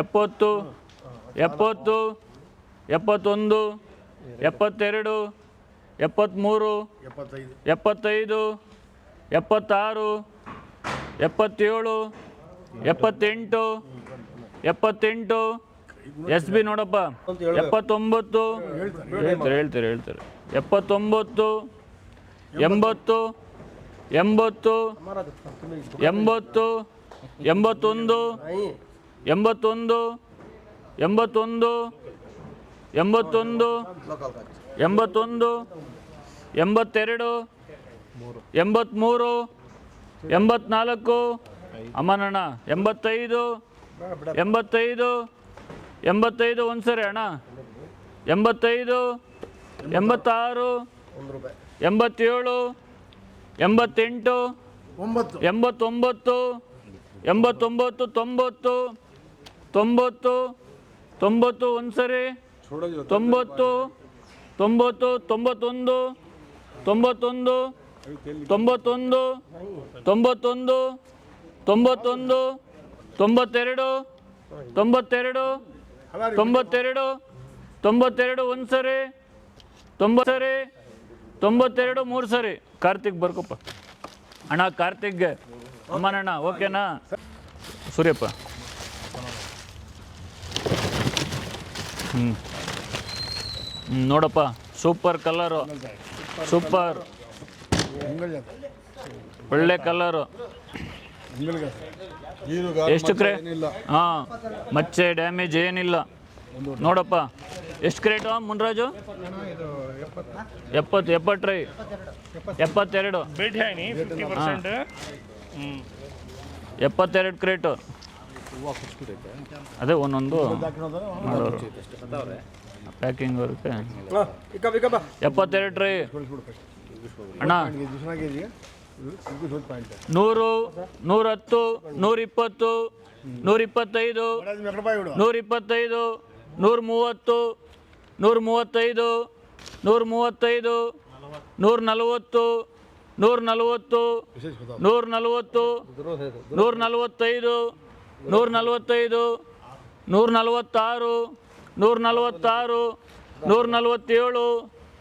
ಎಪ್ಪತ್ತು ಎಪ್ಪತ್ತು, ಎಪ್ಪತ್ತೊಂದು, ಎಪ್ಪತ್ತೆರಡು, ಎಪ್ಪತ್ತ್ಮೂರು, ಎಪ್ಪತ್ತೈದು, ಎಪ್ಪತ್ತಾರು, ಎಪ್ಪತ್ತೇಳು, ಎಪ್ಪತ್ತೆಂಟು ಎಪ್ಪತ್ತೆಂಟು. ಎಸ್ ಬಿ ನೋಡಪ್ಪ. ಎಪ್ಪತ್ತೊಂಬತ್ತು. ಹೇಳ್ತಾರೆ ಹೇಳ್ತಾರೆ ಹೇಳ್ತಾರೆ. ಎಪ್ಪತ್ತೊಂಬತ್ತು, ಎಂಬತ್ತು ಎಂಬತ್ತು ಎಂಬತ್ತು, ಎಂಬತ್ತೊಂದು ಎಂಬತ್ತೊಂದು ಎಂಬತ್ತೊಂದು ಎಂಬತ್ತೊಂದು ಎಂಬತ್ತೊಂದು ಎಂಬತ್ತೆರಡು ಎಂಬತ್ತ್ಮೂರು ಎಂಬತ್ನಾಲ್ಕು ಅಮ್ಮನಣ್ಣ ಎಂಬತ್ತೈದು ಎಂಬತ್ತೈದು ಎಂಬತ್ತೈದು ಒಂದು ಸರಿ ಅಣ್ಣ. ಎಂಬತ್ತೈದು ಎಂಬತ್ತಾರು ಎಂಬತ್ತೇಳು ಎಂಬತ್ತೆಂಟು ಒಂಬತ್ತು. ಎಂಬತ್ತೊಂಬತ್ತು ಎಂಬತ್ತೊಂಬತ್ತು ತೊಂಬತ್ತು ತೊಂಬತ್ತು ತೊಂಬತ್ತು ಒಂದು ಸರಿ ತೊಂಬತ್ತು ತೊಂಬತ್ತು, ತೊಂಬತ್ತೊಂದು ತೊಂಬತ್ತೊಂದು ತೊಂಬತ್ತೊಂದು ತೊಂಬತ್ತೊಂದು ತೊಂಬತ್ತೊಂದು, ತೊಂಬತ್ತೆರಡು ತೊಂಬತ್ತೆರಡು ತೊಂಬತ್ತೆರಡು ತೊಂಬತ್ತೆರಡು ಒಂದು ಸರಿ ತೊಂಬತ್ತು ಸರಿ ತೊಂಬತ್ತೆರಡು ಮೂರು ಸರಿ ಕಾರ್ತಿಕ್ ಬರ್ಕೊಪ್ಪ. ಅಣ್ಣ ಕಾರ್ತಿಕ್ಗೆ ಅಮ್ಮನಣ್ಣ, ಓಕೆನಾ? ಸೂರ್ಯಪ್ಪ. ಹ್ಞೂ ಹ್ಞೂ ನೋಡಪ್ಪ ಸೂಪರ್ ಕಲರು. ಸೂಪರ್. ಒಳ್ಳೆ ಕಲರು. ಎಷ್ಟು ಕ್ರೇ ಹಾಂ ಮಚ್ಚೆ ಡ್ಯಾಮೇಜ್ ಏನಿಲ್ಲ. ನೋಡಪ್ಪ ಎಷ್ಟು ಕ್ರೇಟು ಮುನ್ರಾಜು? ಎಪ್ಪತ್ತು ಎಪ್ಪತ್ತು ರೈ. ಎಪ್ಪತ್ತೆರಡು. ಎಪ್ಪತ್ತೆರಡು ಆಗಿ ಅದೇ ಒಂದೊಂದು ಮಾಡೋರು ಪ್ಯಾಕಿಂಗ್ ಬರುತ್ತೆ. ಎಪ್ಪತ್ತೆರಡು ರೀ ಅಣ್ಣ. ನೂರು ನೂರತ್ತು ನೂರಿಪ್ಪತ್ತು ನೂರಿಪ್ಪತ್ತೈದು ನೂರಿಪ್ಪತ್ತೈದು ನೂರ ಮೂವತ್ತು ನೂರ ಮೂವತ್ತೈದು ನೂರ ಮೂವತ್ತೈದು ನೂರ ನಲವತ್ತು ನೂರ ನಲವತ್ತು ನೂರ ನಲವತ್ತು ನೂರ ನಲವತ್ತೈದು ನೂರ ನಲವತ್ತೈದು ನೂರ ನಲವತ್ತಾರು ನೂರ ನಲವತ್ತಾರು ನೂರ ನಲವತ್ತೇಳು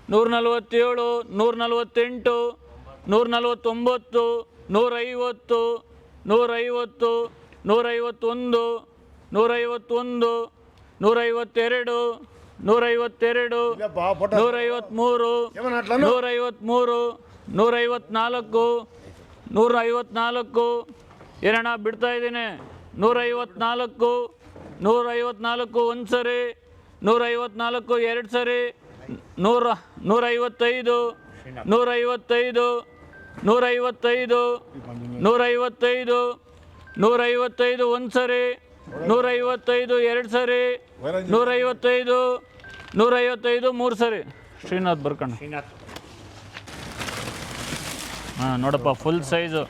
ನೂರ ನಲವತ್ತೇಳು ನೂರ ನಲವತ್ತೆಂಟು ನೂರ ನಲವತ್ತೊಂಬತ್ತು ನೂರೈವತ್ತು ನೂರೈವತ್ತು ನೂರೈವತ್ತೊಂದು ನೂರೈವತ್ತೊಂದು ನೂರೈವತ್ತೆರಡು ನೂರೈವತ್ತೆರಡು ನೂರೈವತ್ತ್ಮೂರು ನೂರೈವತ್ತ್ಮೂರು ನೂರೈವತ್ನಾಲ್ಕು ನೂರ ಐವತ್ನಾಲ್ಕು ಏನಣ್ಣ ಬಿಡ್ತಾ ಇದ್ದೀನಿ. ನೂರೈವತ್ನಾಲ್ಕು ನೂರೈವತ್ನಾಲ್ಕು ಒಂದು ಸರಿ ನೂರೈವತ್ನಾಲ್ಕು ಎರಡು ಸರಿ ನೂರ ನೂರೈವತ್ತೈದು ನೂರೈವತ್ತೈದು ನೂರೈವತ್ತೈದು ನೂರೈವತ್ತೈದು ನೂರೈವತ್ತೈದು ಒಂದು ಸರಿ ನೂರೈವತ್ತೈದು ಎರಡು ಸರಿ ನೂರೈವತ್ತೈದು ನೂರೈವತ್ತೈದು ಮೂರು ಸರಿ ಶ್ರೀನಾಥ್ ಬರ್ಕಣ್ಣ. ಹಾಂ ನೋಡಪ್ಪ full size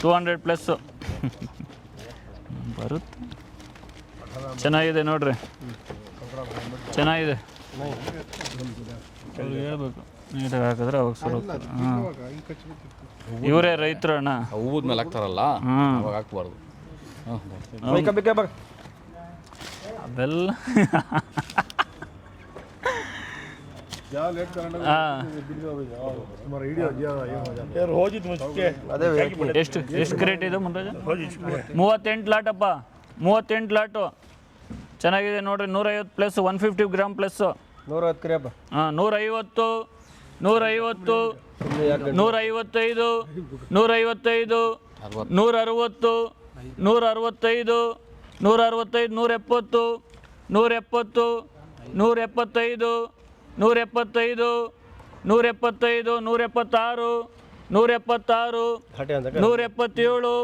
two hundred plus ಬರುತ್ತೆ. ಚೆನ್ನಾಗಿದೆ ನೋಡ್ರಿ. ಚೆನ್ನಾಗಿದೆ. ಹೇಳ್ಬೇಕು. ನೀಟಾಗಿ ಹಾಕಿದ್ರೆ ಅವಾಗ ಸರ್ ಹಾಂ. ಇವರೇ ರೈತರು ಅಣ್ಣ. ಹೂವದ ಮೇಲೆ ಹಾಕ್ತಾರಲ್ಲ. ಅವಾಗ ಹಾಕ್ಬಾರ್ದು. ಅವೆಲ್ಲ ಎಷ್ಟು ಎಷ್ಟು ಕ್ರೇಟ್ ಇದು ಮೂವತ್ತೆಂಟು ಲಾಟಪ್ಪ. ಮೂವತ್ತೆಂಟು ಲಾಟು. ಚೆನ್ನಾಗಿದೆ ನೋಡ್ರಿ ನೂರೈವತ್ತು plus one fifty gram plus ನೂರೈವತ್ತು ಕ್ರೇಪ ಹಾಂ ನೂರೈವತ್ತು ನೂರೈವತ್ತು ನೂರೈವತ್ತೈದು ನೂರೈವತ್ತೈದು ನೂರ ಅರವತ್ತು ನೂರ ಅರವತ್ತೈದು ನೂರ ಅರವತ್ತೈದು ನೂರ ಎಪ್ಪತ್ತು ನೂರ ಎಪ್ಪತ್ತು ನೂರ ಎಪ್ಪತ್ತೈದು ನೂರ ಎಪ್ಪತ್ತೈದು ನೂರ ಎಪ್ಪತ್ತೈದು ನೂರ ಎಪ್ಪತ್ತಾರು ನೂರ ಎಪ್ಪತ್ತಾರು ಹಟೆ ಅಂತ ನೂರ ಎಪ್ಪತ್ತೇಳು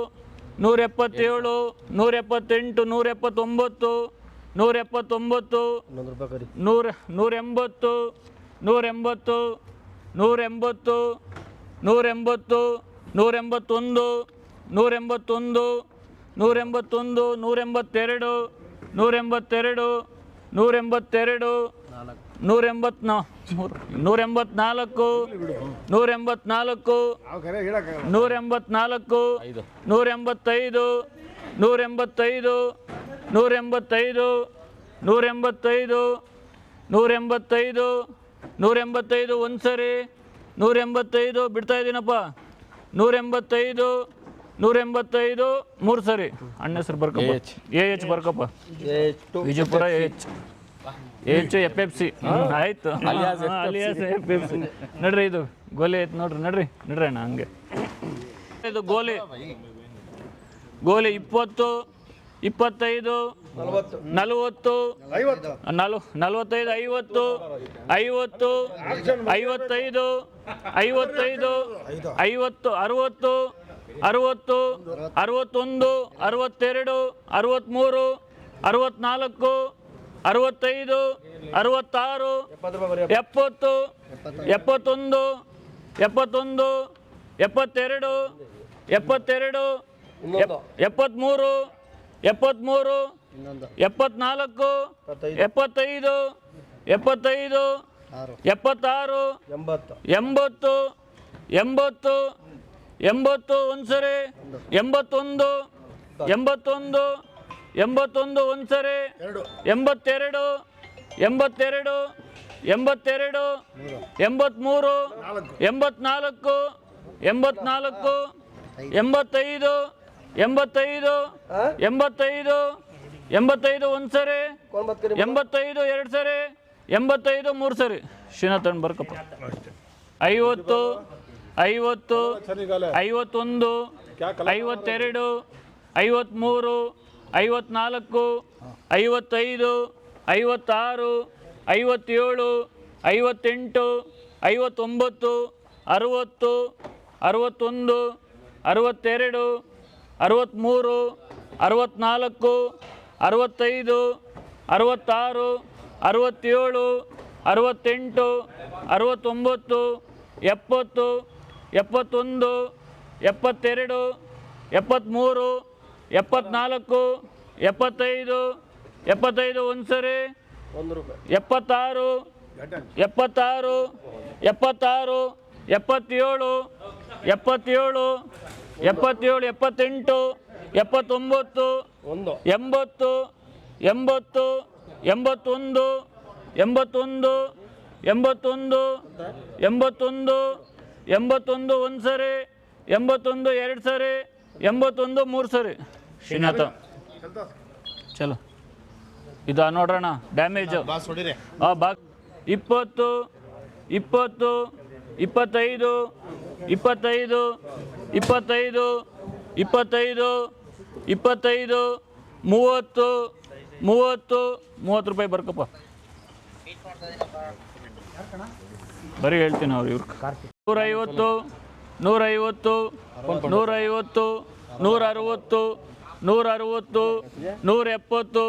ನೂರ ಎಪ್ಪತ್ತೇಳು ನೂರ ಎಪ್ಪತ್ತೆಂಟು ನೂರ ಎಪ್ಪತ್ತೊಂಬತ್ತು ನೂರ ಎಪ್ಪತ್ತೊಂಬತ್ತು ಇನ್ನೊಂದು ರೂಪಾಯಿ ಕರಿ ನೂರ ಎಂಬತ್ನಾ ನೂರ ಎಂಬತ್ನಾಲ್ಕು ನೂರ ಎಂಬತ್ನಾಲ್ಕು ನೂರ ಎಂಬತ್ನಾಲ್ಕು ನೂರ ಎಂಬತ್ತೈದು ನೂರ ಎಂಬತ್ತೈದು ನೂರ ಎಂಬತ್ತೈದು ನೂರ ಎಂಬತ್ತೈದು ನೂರ ಎಂಬತ್ತೈದು ನೂರ ಎಂಬತ್ತೈದು ಒಂದು ಸರಿ ನೂರ ಎಂಬತ್ತೈದು ಬಿಡ್ತಾ ಇದ್ದೀನಪ್ಪ ನೂರ ಎಂಬತ್ತೈದು ನೂರ ಎಂಬತ್ತೈದು ಮೂರು ಸರಿ ಅಣ್ಣ ಹೆಸರು ಬರ್ಕಪ್ಪ. A H ಬರ್ಕಪ್ಪ Vijayapura A H. H F F C ಆಯ್ತು. ಅಲಿಯಾಸ್ ಎಫ್ ಎಫ್ ಸಿ ನಡ್ರಿ ಇದು ಗೋಲಿ ಐತೆ ನೋಡ್ರಿ ನಡ್ರಿ ನಡ್ರಿ ಅಣ್ಣ ಹಂಗೆ. ಇದು ಗೋಲಿ ಗೋಲಿ ಇಪ್ಪತ್ತು ಇಪ್ಪತ್ತೈದು ನಲವತ್ತು ನಲು ನಲವತ್ತೈದು ಐವತ್ತು ಐವತ್ತು ಐವತ್ತೈದು ಐವತ್ತೈದು ಐವತ್ತು ಅರವತ್ತು ಅರವತ್ತು ಅರವತ್ತೊಂದು ಅರವತ್ತೆರಡು ಅರವತ್ತ್ಮೂರು ಅರುವತ್ನಾಲ್ಕು ಅರುವತ್ತೈದು ಅರವತ್ತಾರು ಎಪ್ಪತ್ತು ಎಪ್ಪತ್ತೊಂದು ಎಪ್ಪತ್ತೊಂದು ಎಪ್ಪತ್ತೆರಡು ಎಪ್ಪತ್ತೆರಡು ಎಪ್- ಎಪ್ಪತ್ತ್ಮೂರು ಎಪ್ಪತ್ತ್ಮೂರು ಎಪ್ಪತ್ನಾಲ್ಕು ಎಪ್ಪತ್ತೈದು. ಎಪ್ಪತ್ತೈದು ಎಪ್ಪತ್ತಾರು ಎಂಬತ್ತು. ಎಂಬತ್ತು ಎಂಬತ್ತು ಒಂದ್ಸರಿ ಎಂಬತ್ತೊಂದು ಎಂಬತ್ತೊಂದು ಎಂಬತ್ತೊಂದು ಒಂದ್ಸರಿ ಎಂಬತ್ತೆರಡು ಎಂಬತ್ತೆರಡು ಎಂಬತ್ತೆರಡು ಎಂಬತ್ಮೂರು ಎಂಬತ್ನಾಲ್ಕು ಎಂಬತ್ನಾಲ್ಕು ಎಂಬತ್ತೈದು ಎಂಬತ್ತೈದು ಎಂಬತ್ತೈದು ಎಂಬತ್ತೈದು ಒಂದು ಸರಿ ಎಂಬತ್ತೈದು ಎರಡು ಸರಿ ಎಂಬತ್ತೈದು ಮೂರು ಸರಿ ಶ್ರೀನಾಥನ್ ಬರ್ಕಪ್ಪ. ಐವತ್ತು ಐವತ್ತು ಐವತ್ತೊಂದು ಐವತ್ತೆರಡು ಐವತ್ತ್ಮೂರು ಐವತ್ನಾಲ್ಕು, ಐವತ್ತೈದು, ಐವತ್ತಾರು, ಐವತ್ತೇಳು, ಐವತ್ತೆಂಟು, ಐವತ್ತೊಂಬತ್ತು, ಅರುವತ್ತು, ಅರುವತ್ತೊಂದು, ಅರುವತ್ತೆರಡು, ಅರುವತ್ತ್ಮೂರು ಅರುವತ್ನಾಲ್ಕು ಅರುವತ್ತೈದು, ಅರುವತ್ತಾರು, ಅರುವತ್ತೇಳು, ಅರುವತ್ತೆಂಟು, ಅರುವತ್ತೊಂಬತ್ತು, ಎಪ್ಪತ್ತು, ಎಪ್ಪತ್ತೊಂದು, ಎಪ್ಪತ್ತೆರಡು, ಎಪ್ಪತ್ತ್ಮೂರು ಎಪ್ಪತ್ನಾಲ್ಕು ಎಪ್ಪತ್ತೈದು ಎಪ್ಪತ್ತೈದು ಒಂದು ಸರಿ ಎಪ್ಪತ್ತಾರು ಎಪ್ಪತ್ತಾರು ಎಪ್ಪತ್ತಾರು ಎಪ್ಪತ್ತೇಳು ಎಪ್ಪತ್ತೇಳು ಎಪ್ಪತ್ತೇಳು ಎಪ್ಪತ್ತೆಂಟು ಎಪ್ಪತ್ತೊಂಬತ್ತು ಎಂಬತ್ತು ಎಂಬತ್ತು ಎಂಬತ್ತೊಂದು ಎಂಬತ್ತೊಂದು ಎಂಬತ್ತೊಂದು ಎಂಬತ್ತೊಂದು ಎಂಬತ್ತೊಂದು ಒಂದು ಸರಿ ಎಂಬತ್ತೊಂದು ಎರಡು ಸರಿ ಎಂಬತ್ತೊಂದು ಮೂರು ಸರಿ. ಶ್ರೀನಾಥ. ಚಲೋ. ಇದು ನೋಡ್ರಣ ಡ್ಯಾಮೇಜ್ ಬಾ. ಇಪ್ಪತ್ತು ಇಪ್ಪತ್ತು ಇಪ್ಪತ್ತೈದು ಇಪ್ಪತ್ತೈದು ಇಪ್ಪತ್ತೈದು ಇಪ್ಪತ್ತೈದು ಇಪ್ಪತ್ತೈದು ಮೂವತ್ತು ಮೂವತ್ತು ಮೂವತ್ತು ರೂಪಾಯಿ ಬರ್ಕಪ್ಪ. ಬರೀ ಹೇಳ್ತೀನಿ ಅವ್ರು ಇವ್ರು ನೂರೈವತ್ತು ನೂರೈವತ್ತು ನೂರೈವತ್ತು ನೂರ ಅರುವತ್ತು ನೂರ ಅರವತ್ತು ನೂರ ಎಪ್ಪತ್ತು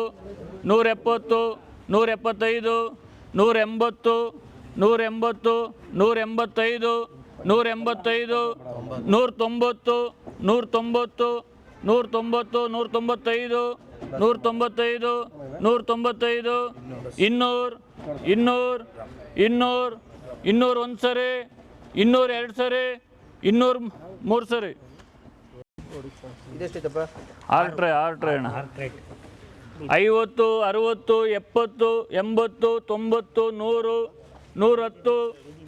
ನೂರ ಎಪ್ಪತ್ತು ನೂರ ಎಪ್ಪತ್ತೈದು ನೂರ ಎಂಬತ್ತು ನೂರ ಎಂಬತ್ತು ನೂರ ಎಂಬತ್ತೈದು ನೂರ ಎಂಬತ್ತೈದು ನೂರ ತೊಂಬತ್ತು ನೂರ ತೊಂಬತ್ತು ನೂರ ತೊಂಬತ್ತು ನೂರ ತೊಂಬತ್ತೈದು ನೂರ ತೊಂಬತ್ತೈದು ನೂರ ತೊಂಬತ್ತೈದು ಇನ್ನೂರು ಇನ್ನೂರು ಇನ್ನೂರು ಇನ್ನೂರು ಒಂದು ಸರಿ ಇನ್ನೂರು ಎರಡು ಸರಿ, ಇನ್ನೂರು ಮೂರು ಸರಿ. ಅಣ್ಣ. ಐವತ್ತು ಅರವತ್ತು ಎಪ್ಪತ್ತು ಎಂಬತ್ತು ತೊಂಬತ್ತು ನೂರು ನೂರತ್ತು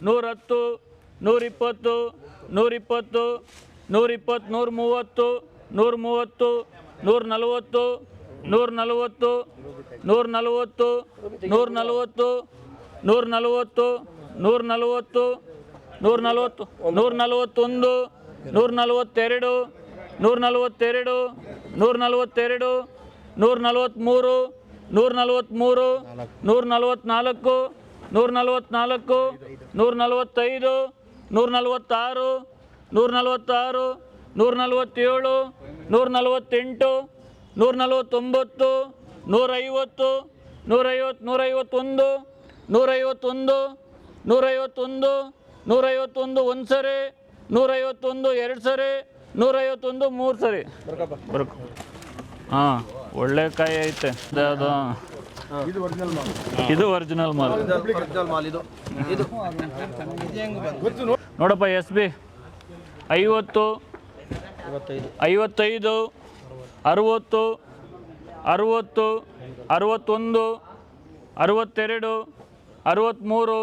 ನೂರತ್ತು ನೂರಿಪ್ಪತ್ತು ನೂರಿಪ್ಪತ್ತು ನೂರಿಪ್ಪತ್ತು ನೂರ ಮೂವತ್ತು ನೂರ ಮೂವತ್ತು ನೂರ ನಲವತ್ತು ನೂರ ನಲವತ್ತು ನೂರ ನಲವತ್ತು ನೂರ ನಲವತ್ತು ನೂರ ನಲವತ್ತು ನೂರ ನಲವತ್ತು ನೂರ ನಲವತ್ತು ನೂರ ನಲವತ್ತೊಂದು ನೂರ ನಲವತ್ತೆರಡು ನೂರ ನಲವತ್ತೆರಡು ನೂರ ನಲವತ್ತೆರಡು ನೂರ ನಲವತ್ತ್ಮೂರು ನೂರ ನಲವತ್ತ್ಮೂರು ನೂರ ನಲವತ್ತ್ನಾಲ್ಕು ನೂರ ನಲವತ್ತ್ನಾಲ್ಕು ನೂರ ನಲವತ್ತೈದು ನೂರ ನಲವತ್ತಾರು ನೂರ ನಲವತ್ತಾರು ನೂರ ನಲವತ್ತೇಳು ನೂರ ನಲವತ್ತೆಂಟು ನೂರ ನಲವತ್ತೊಂಬತ್ತು ನೂರೈವತ್ತು ನೂರೈವತ್ತು ನೂರೈವತ್ತೊಂದು ನೂರೈವತ್ತೊಂದು ನೂರೈವತ್ತೊಂದು ನೂರೈವತ್ತೊಂದು ಒಂದು ಸರಿ ನೂರೈವತ್ತೊಂದು ಎರಡು ಸರಿ ನೂರೈವತ್ತೊಂದು ಮೂರು ಸರಿ. ಬರ್ಕೊ. ಹಾಂ ಒಳ್ಳೆ ಕಾಯಿ ಐತೆ. ಅದು ಇದು ಒರಿಜಿನಲ್ ಮಾಲ್. ನೋಡಪ್ಪ ಎಸ್ ಬಿ. ಐವತ್ತು ಐವತ್ತೈದು. ಅರುವತ್ತು ಅರುವತ್ತು ಅರುವತ್ತೊಂದು ಅರುವತ್ತೆರಡು ಅರುವತ್ತ್ಮೂರು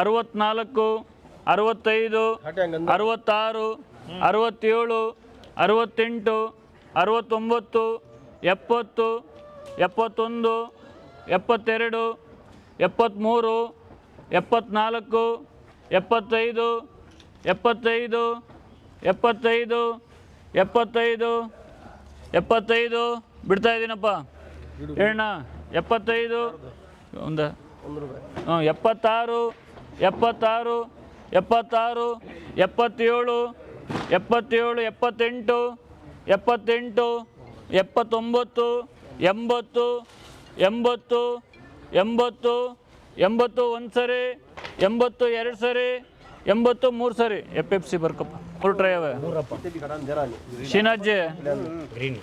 ಅರುವತ್ತ್ನಾಲ್ಕು ಅರುವತ್ತೈದು ಅರುವತ್ತಾರು ಅರುವತ್ತೇಳು, ಅರವತ್ತೆಂಟು, ಅರವತ್ತೊಂಬತ್ತು, ಎಪ್ಪತ್ತು, ಎಪ್ಪತ್ತೊಂದು, ಎಪ್ಪತ್ತೆರಡು, ಎಪ್ಪತ್ತ್ಮೂರು, ಎಪ್ಪತ್ತ್ನಾಲ್ಕು, ಎಪ್ಪತ್ತೈದು ಎಪ್ಪತ್ತೈದು ಎಪ್ಪತ್ತೈದು ಎಪ್ಪತ್ತೈದು ಎಪ್ಪತ್ತೈದು. ಬಿಡ್ತಾ ಇದ್ದೀನಪ್ಪ ಏಣ್ಣ ಎಪ್ಪತ್ತೈದು, ಒಂದು, ಹ್ಞೂ, ಎಪ್ಪತ್ತಾರು ಎಪ್ಪತ್ತಾರು ಎಪ್ಪತ್ತಾರು, ಎಪ್ಪತ್ತೇಳು ಎಪ್ಪತ್ತೇಳು ಎಪ್ಪತ್ತೆಂಟು ಎಪ್ಪತ್ತೆಂಟು ಎಪ್ಪತ್ತೊಂಬತ್ತು ಎಂಬತ್ತು ಎಂಬತ್ತು ಎಂಬತ್ತು ಎಂಬತ್ತು ಒಂದು ಸರಿ ಎಂಬತ್ತು ಎರಡು ಸರಿ ಎಂಬತ್ತು ಮೂರು ಸರಿ. F F C Barkappa. Full tray ಅವೆ. ಶ್ರೀನಾಥ್ಜಿ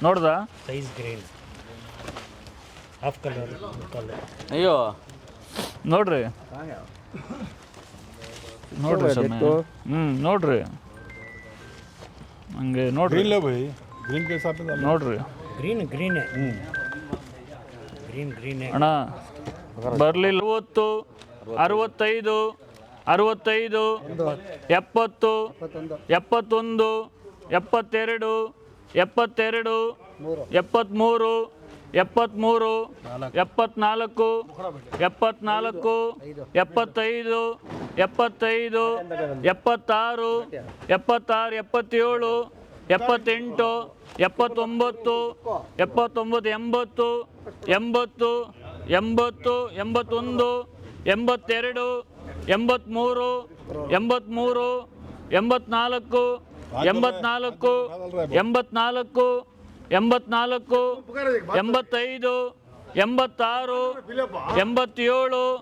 ನೋಡ್ದ? Size green half colour colour ಅಯ್ಯೋ ನೋಡ್ರಿ. ನೋಡ್ರಿ ಹ್ಞೂ ನೋಡ್ರಿ. ಹಂಗೆ ನೋಡ್ರಿ. ಇಲ್ಲ ಬೈ. ಗ್ರೀನ್ ಪ್ಲೇಸ್ ಹಾಕಿದ ನೋಡ್ರಿ. ಗ್ರೀನ್ ಗ್ರೀನ್ ಹ್ಞೂ ಗ್ರೀನ್ ಗ್ರೀನ್ ಅಣ್ಣ ಬರಲಿಲ್ಲ. ಮೂವತ್ತು ಅರವತ್ತೈದು ಅರವತ್ತೈದು ಎಪ್ಪತ್ತು ಎಪ್ಪತ್ತೊಂದು ಎಪ್ಪತ್ತೆರಡು ಎಪ್ಪತ್ತೆರಡು ಎಪ್ಪತ್ತ್ಮೂರು ಎಪ್ಪತ್ತ್ಮೂರು ಎಪ್ಪತ್ನಾಲ್ಕು ಎಪ್ಪತ್ನಾಲ್ಕು ಎಪ್ಪತ್ತೈದು ಎಪ್ಪತ್ತೈದು ಎಪ್ಪತ್ತಾರು ಎಪ್ಪತ್ತಾರು ಎಪ್ಪತ್ತೇಳು ಎಪ್ಪತ್ತೆಂಟು ಎಪ್ಪತ್ತೊಂಬತ್ತು ಎಪ್ಪತ್ತೊಂಬತ್ತು ಎಂಬತ್ತು ಎಂಬತ್ತು ಎಂಬತ್ತು ಎಂಬತ್ತೊಂದು ಎಂಬತ್ತೆರಡು ಎಂಬತ್ಮೂರು ಎಂಬತ್ಮೂರು ಎಂಬತ್ನಾಲ್ಕು ಎಂಬತ್ನಾಲ್ಕು ಎಂಬತ್ನಾಲ್ಕು ಎಂಬತ್ನಾಲ್ಕು ಎಂಬತ್ತೈದು ಎಂಬತ್ತಾರು ಎಂಬತ್ತೇಳು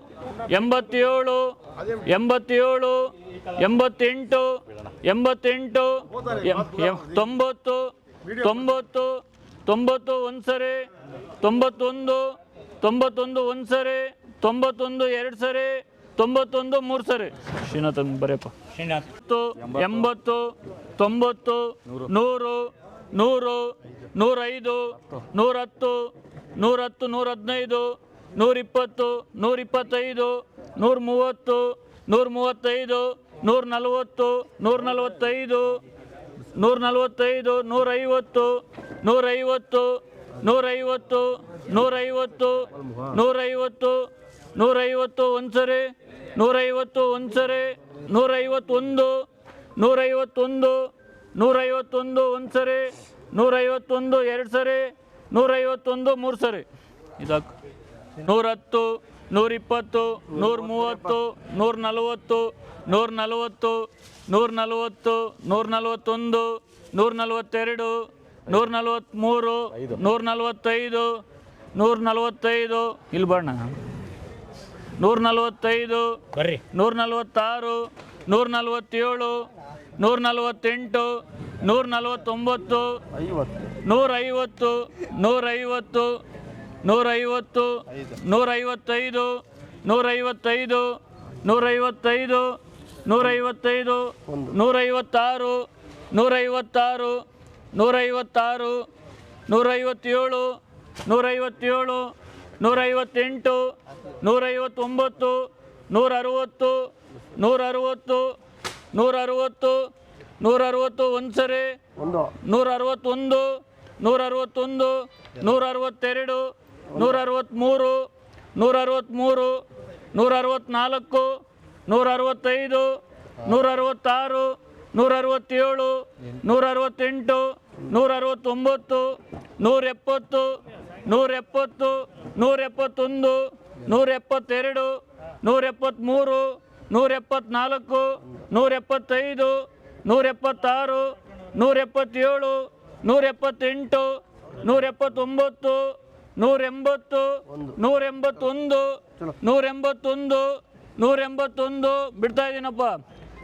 ಎಂಬತ್ತೇಳು ಎಂಬತ್ತೇಳು ಎಂಬತ್ತೆಂಟು ಎಂಬತ್ತೆಂಟು ತೊಂಬತ್ತು ತೊಂಬತ್ತು ತೊಂಬತ್ತು ಒಂದು ಸರಿ ತೊಂಬತ್ತೊಂದು ತೊಂಬತ್ತೊಂದು ಒಂದು ಸರಿ ತೊಂಬತ್ತೊಂದು ಎರಡು ಸರಿ ತೊಂಬತ್ತೊಂದು ಮೂರು ಸರಿ. ಶ್ರೀನಾಥ್ ಬರೆಯಪ್ಪ. ಎಂಬತ್ತು ತೊಂಬತ್ತು ನೂರು ನೂರು, ನೂರೈದು, ನೂರತ್ತು ನೂರತ್ತು ನೂರ ಹದಿನೈದು ನೂರಿಪ್ಪತ್ತು, ನೂರಿಪ್ಪತ್ತೈದು ನೂರ ಮೂವತ್ತು ನೂರ ಮೂವತ್ತೈದು ನೂರ ನಲವತ್ತು ನೂರ ನಲವತ್ತೈದು ನೂರ ನಲವತ್ತೈದು ನೂರೈವತ್ತು ನೂರೈವತ್ತು ನೂರೈವತ್ತು ನೂರೈವತ್ತು ನೂರೈವತ್ತು ನೂರೈವತ್ತು ಒಂದು ಸರಿ ನೂರೈವತ್ತು ಒಂದು ಸರಿ ನೂರೈವತ್ತೊಂದು ನೂರೈವತ್ತೊಂದು ನೂರೈವತ್ತೊಂದು ಒಂದು ಸರಿ ನೂರೈವತ್ತೊಂದು ಎರಡು ಸರಿ ನೂರೈವತ್ತೊಂದು ಮೂರು ಸರಿ. ಇದಕ್ಕೆ ನೂರತ್ತು ನೂರಿಪ್ಪತ್ತು ನೂರ ಮೂವತ್ತು ನೂರ ನಲವತ್ತು ನೂರ ನಲವತ್ತು ನೂರ ನಲವತ್ತು ನೂರ ನಲವತ್ತೊಂದು ನೂರ ನಲವತ್ತೆರಡು ನೂರ ನಲವತ್ತ್ಮೂರು ನೂರ ನಲವತ್ತೈದು ನೂರ ನಲವತ್ತೈದು ಇಲ್ಲಿ ಬಣ್ಣ. ನೂರ ನಲವತ್ತೈದು ಬರ್ರಿ. ನೂರ ನಲವತ್ತಾರು ನೂರ ನಲವತ್ತೇಳು ನೂರ ನಲವತ್ತೆಂಟು ನೂರ ನಲವತ್ತೊಂಬತ್ತು ನೂರೈವತ್ತು ನೂರೈವತ್ತು ನೂರೈವತ್ತು, ನೂರೈವತ್ತೈದು ನೂರೈವತ್ತೈದು ನೂರೈವತ್ತೈದು ನೂರೈವತ್ತೈದು, ನೂರೈವತ್ತಾರು ನೂರೈವತ್ತಾರು ನೂರೈವತ್ತಾರು, ನೂರೈವತ್ತೇಳು ನೂರೈವತ್ತೇಳು, ನೂರೈವತ್ತೆಂಟು, ನೂರೈವತ್ತೊಂಬತ್ತು ನೂರ ಅರುವತ್ತು ನೂರ ಅರವತ್ತು ನೂರ ಅರವತ್ತು ಒಂದು. ಸರಿ ನೂರ ಅರವತ್ತೊಂದು ನೂರ ಅರವತ್ತೊಂದು ನೂರ ಅರವತ್ತೆರಡು ನೂರ ಅರವತ್ತ್ಮೂರು ನೂರ ಅರವತ್ತ್ಮೂರು ನೂರ ಅರವತ್ತ್ನಾಲ್ಕು ನೂರ ಅರವತ್ತೈದು ನೂರ ಅರವತ್ತಾರು ನೂರ ಅರವತ್ತೇಳು ನೂರ ಅರವತ್ತೆಂಟು ನೂರ ಅರವತ್ತೊಂಬತ್ತು ನೂರ ಎಪ್ಪತ್ತು ನೂರ ಎಪ್ಪತ್ತು ನೂರ ಎಪ್ಪತ್ತೊಂದು ನೂರ ಎಪ್ಪತ್ತೆರಡು ನೂರ ಎಪ್ಪತ್ತ್ಮೂರು ನೂರ ಎಪ್ಪತ್ನಾಲ್ಕು ನೂರ ಎಪ್ಪತ್ತೈದು ನೂರ ಎಪ್ಪತ್ತಾರು ನೂರ ಎಪ್ಪತ್ತೇಳು ನೂರ ಎಪ್ಪತ್ತೆಂಟು ನೂರ ಎಪ್ಪತ್ತೊಂಬತ್ತು ನೂರ ಎಂಬತ್ತು ನೂರ ಎಂಬತ್ತೊಂದು ನೂರ ಎಂಬತ್ತೊಂದು ನೂರ ಎಂಬತ್ತೊಂದು ಬಿಡ್ತಾ ಇದ್ದೀನಪ್ಪ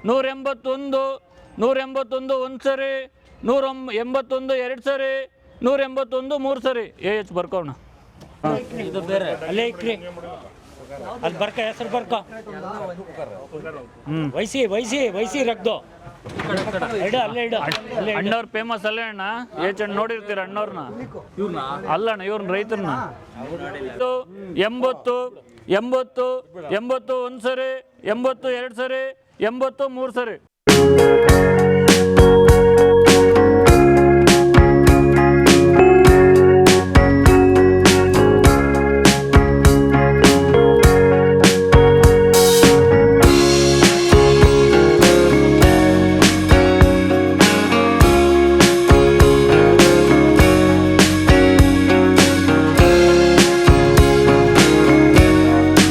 ನೂರ ಎಂಬತ್ತೊಂದು ನೂರ ಎಂಬತ್ತೊಂದು ಒಂದು ಸರಿ, ನೂರ ಎಂಬತ್ತೊಂದು ಎರಡು ಸರಿ ನೂರ ಎಂಬತ್ತೊಂದು ಮೂರು ಸರಿ. ಎ ಎಚ್ ಬರ್ಕೋಣ ಅಲ್ಲೇ ಅಲ್ಲಿ ಬರ್ಕ, ಹೆಸರು ಬರ್ಕ. ಹ್ಮ್ ವಯಸ್ಸಿ ವಯಸ್ಸಿ ವಯಸ್ಸಿ ರಗ್ದು. ಇಡು, ಅಲ್ಲೇ ಇಡು ಅಲ್ಲೇ ಇಡು. ಫೇಮಸ್ ಅಲ್ಲೇ ಅಣ್ಣ. ಏಜೆಂಟ್ ನೋಡಿರ್ತೀರಾ ಅಣ್ಣವ್ರನ್ನ ಅಲ್ಲಣ್ಣ ಇವ್ರನ್ನ ರೈತರನ್ನ ಎಂಬತ್ತು ಎಂಬತ್ತು ಎಂಬತ್ತು ಒಂದು ಸರಿ ಎಂಬತ್ತು ಎರಡು ಸರಿ, ಎಂಬತ್ತು ಮೂರು ಸರಿ.